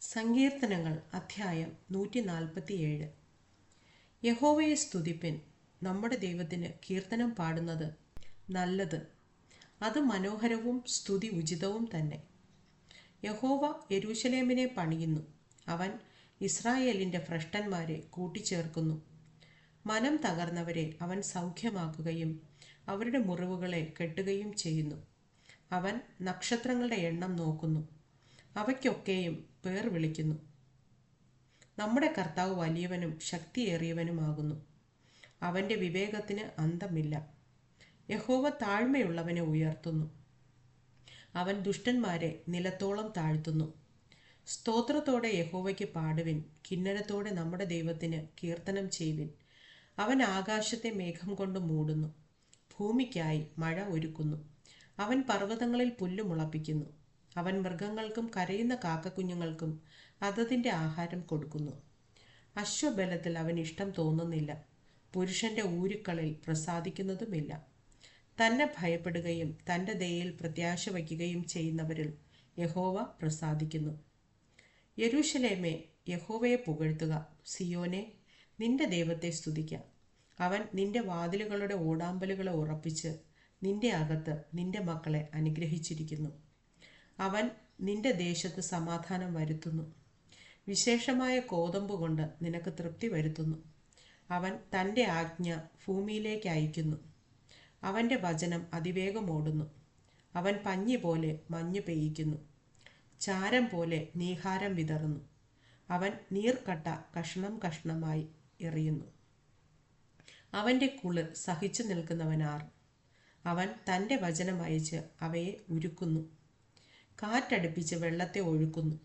സങ്കീർത്തനങ്ങൾ അധ്യായം നൂറ്റി നാൽപ്പത്തിയേഴ് യഹോവയെ സ്തുതിപ്പിൻ. നമ്മുടെ ദൈവത്തിന് കീർത്തനം പാടുന്നത് നല്ലത്. അത് മനോഹരവും സ്തുതി ഉചിതവും തന്നെ. യഹോവ യരൂശലേമിനെ പണിയുന്നു. അവൻ ഇസ്രായേലിന്റെ ഭ്രഷ്ടന്മാരെ കൂട്ടിച്ചേർക്കുന്നു. മനം തകർന്നവരെ അവൻ സൗഖ്യമാക്കുകയും അവരുടെ മുറിവുകളെ കെട്ടുകയും ചെയ്യുന്നു. അവൻ നക്ഷത്രങ്ങളുടെ എണ്ണം നോക്കുന്നു. അവയ്ക്കൊക്കെയും പേർ വിളിക്കുന്നു നമ്മുടെ കർത്താവ് വലിയവനും ശക്തിയേറിയവനുമാകുന്നു. അവന്റെ വിവേകത്തിന് അന്തമില്ല. യഹോവ താഴ്മയുള്ളവനെ ഉയർത്തുന്നു. അവൻ ദുഷ്ടന്മാരെ നിലത്തോളം താഴ്ത്തുന്നു. സ്തോത്രത്തോടെ യഹോവയ്ക്ക് പാടുവിൻ കിന്നരത്തോടെ നമ്മുടെ ദൈവത്തിന് കീർത്തനം ചെയ്യുവിൻ. അവൻ ആകാശത്തെ മേഘം കൊണ്ട് മൂടുന്നു. ഭൂമിക്കായി മഴ ഒരുക്കുന്നു. അവൻ പർവതങ്ങളിൽ പുല്ല് മുളപ്പിക്കുന്നു. അവൻ മൃഗങ്ങൾക്കും കരയുന്ന കാക്കക്കുഞ്ഞുങ്ങൾക്കും അതതിന്റെ ആഹാരം കൊടുക്കുന്നു. അശ്വബലത്തിൽ അവൻ ഇഷ്ടം തോന്നുന്നില്ല. പുരുഷന്റെ ഊരുക്കളിൽ പ്രസാദിക്കുന്നതുമില്ല. തന്നെ ഭയപ്പെടുകയും തന്റെ ദയയിൽ പ്രത്യാശ വയ്ക്കുകയും ചെയ്യുന്നവരിൽ യഹോവ പ്രസാദിക്കുന്നു. യരൂശലേമേ യഹോവയെ പുകഴ്ത്തുക. സിയോനെ നിന്റെ ദൈവത്തെ സ്തുതിക്കുക അവൻ നിന്റെ വാതിലുകളുടെ ഓടാമ്പലുകളെ ഉറപ്പിച്ച് നിന്റെ അകത്ത് നിന്റെ മക്കളെ അനുഗ്രഹിച്ചിരിക്കുന്നു. അവൻ നിന്റെ ദേശത്ത് സമാധാനം വരുത്തുന്നു. വിശേഷമായ കോതമ്പ് കൊണ്ട് നിനക്ക് തൃപ്തി വരുത്തുന്നു. അവൻ തന്റെ ആജ്ഞ ഭൂമിയിലേക്ക് അയക്കുന്നു. അവന്റെ വചനം അതിവേഗം ഓടുന്നു. അവൻ പഞ്ഞി പോലെ മഞ്ഞ് പെയ്യിക്കുന്നു. ചാരം പോലെ നീഹാരം വിതറുന്നു. അവൻ നീർക്കട്ട കഷ്ണം കഷ്ണമായി എറിയുന്നു. അവന്റെ കുളിർ സഹിച്ചു നിൽക്കുന്നവനാർ. അവൻ തന്റെ വചനം അയച്ച് അവയെ ഉരുക്കുന്നു. കാറ്റടുപ്പിച്ച് വെള്ളത്തെ ഒഴുക്കുന്നു.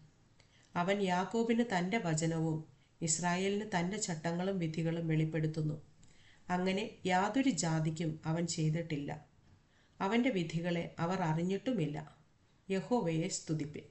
അവൻ യാക്കോബിന് തന്റെ വചനവും ഇസ്രായേലിന് തന്റെ ചട്ടങ്ങളും വിധികളും വെളിപ്പെടുത്തുന്നു. അങ്ങനെ യാതൊരു ജാതിക്കും അവൻ ചെയ്തിട്ടില്ല. അവന്റെ വിധികളെ അവർ അറിഞ്ഞിട്ടുമില്ല. യഹോവയെ സ്തുതിപ്പിൻ